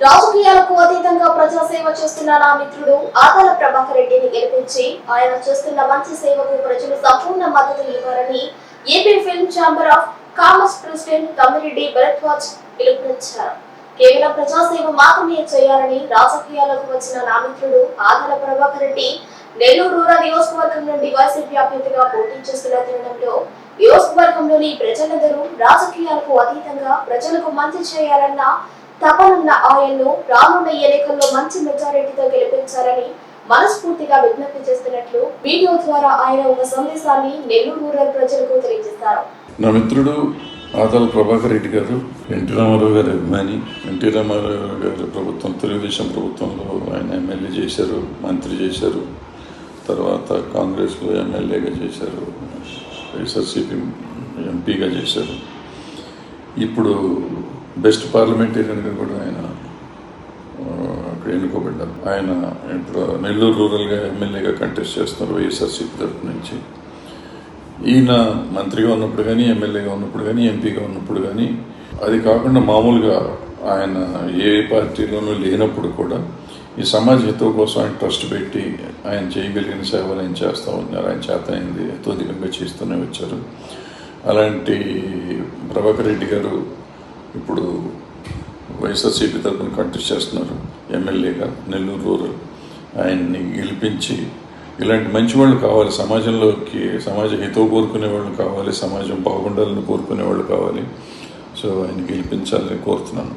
రాజకీయాలకు అతీతంగా ప్రజాసేవ చేస్తున్న నా మిత్రుడు ఆదాల ప్రభాకర్ రెడ్డిని గెలిపించి ఆయన చేస్తున్న మంచి సేవకు ప్రజలు సంపూర్ణ మద్దతు ఇవ్వాలని AP film chamber of commerce president Tammireddy Bharadwaj పిలుపునిచ్చారు. కేవలం ప్రజాసేవ మాత్రమే చేయాలని రాజకీయాలకు వచ్చిన నా మిత్రుడు ఆదాల ప్రభాకర్ రెడ్డి నెల్లూరు రూరల్ నియోజకవర్గం నుండి వైసీపీ అభ్యర్థిగా పోటీ చేస్తున్న తరుణంలో నియోజకవర్గంలోని ప్రజలందరూ రాజకీయాలకు అతీతంగా ప్రజలకు మంచి చేయాలన్న తపనున్న ఆయన్ను రానున్న ఎన్నికల్లో మంచి మెజారిటీతో గెలిపించాలని మనస్ఫూర్తిగా విజ్ఞప్తి చేస్తున్నట్లు వీడియో ద్వారా ఆయన ఒక సందేశాన్ని నెల్లూరు రూరల్ ప్రజలకు తెలియజేశారు నా మిత్రుడు ఆదాల ప్రభాకర్ రెడ్డి గారు ఎన్టీ రామారావు గారి అభిమాని. ఎన్టీ రామారావు గారి ప్రభుత్వం తెలుగుదేశం ప్రభుత్వంలో ఆయన ఎమ్మెల్యే చేశారు మంత్రి చేశారు. తర్వాత కాంగ్రెస్లో ఎమ్మెల్యేగా చేశారు వైఎస్ఆర్సీపీ ఎంపీగా చేశారు. ఇప్పుడు బెస్ట్ పార్లమెంటేరియన్గా కూడా ఆయన అక్కడ ఎన్నుకోబడ్డారు. ఆయన ఇప్పుడు నెల్లూరు రూరల్గా ఎమ్మెల్యేగా కంటెస్ట్ చేస్తున్నారు వైఎస్ఆర్సీపీ తరఫు నుంచి. ఈయన మంత్రిగా ఉన్నప్పుడు కానీ ఎమ్మెల్యేగా ఉన్నప్పుడు కానీ ఎంపీగా ఉన్నప్పుడు కానీ అది కాకుండా మామూలుగా ఆయన ఏ పార్టీలోనూ లేనప్పుడు కూడా ఈ సమాజ హితం కోసం ఆయన ట్రస్ట్ పెట్టి ఆయన చేయగలిగిన సేవలు ఆయన చేస్తూ ఉన్నారు. ఆయన చేత అయింది అత్యధికంగా చేస్తూనే వచ్చారు. అలాంటి ప్రభాకర్ రెడ్డి గారు ఇప్పుడు వైఎస్ఆర్సీపీ తరఫున కంటెస్ట్ చేస్తున్నారు ఎమ్మెల్యేగా నెల్లూరు రూరల్. ఆయన్ని గెలిపించి ఇలాంటి మంచి వాళ్ళు కావాలి సమాజంలోకి సమాజ హితవు కోరుకునే వాళ్ళు కావాలి సమాజం బాగుండాలని కోరుకునే వాళ్ళు కావాలి. సో ఆయన గెలిపించాలని కోరుతున్నాను.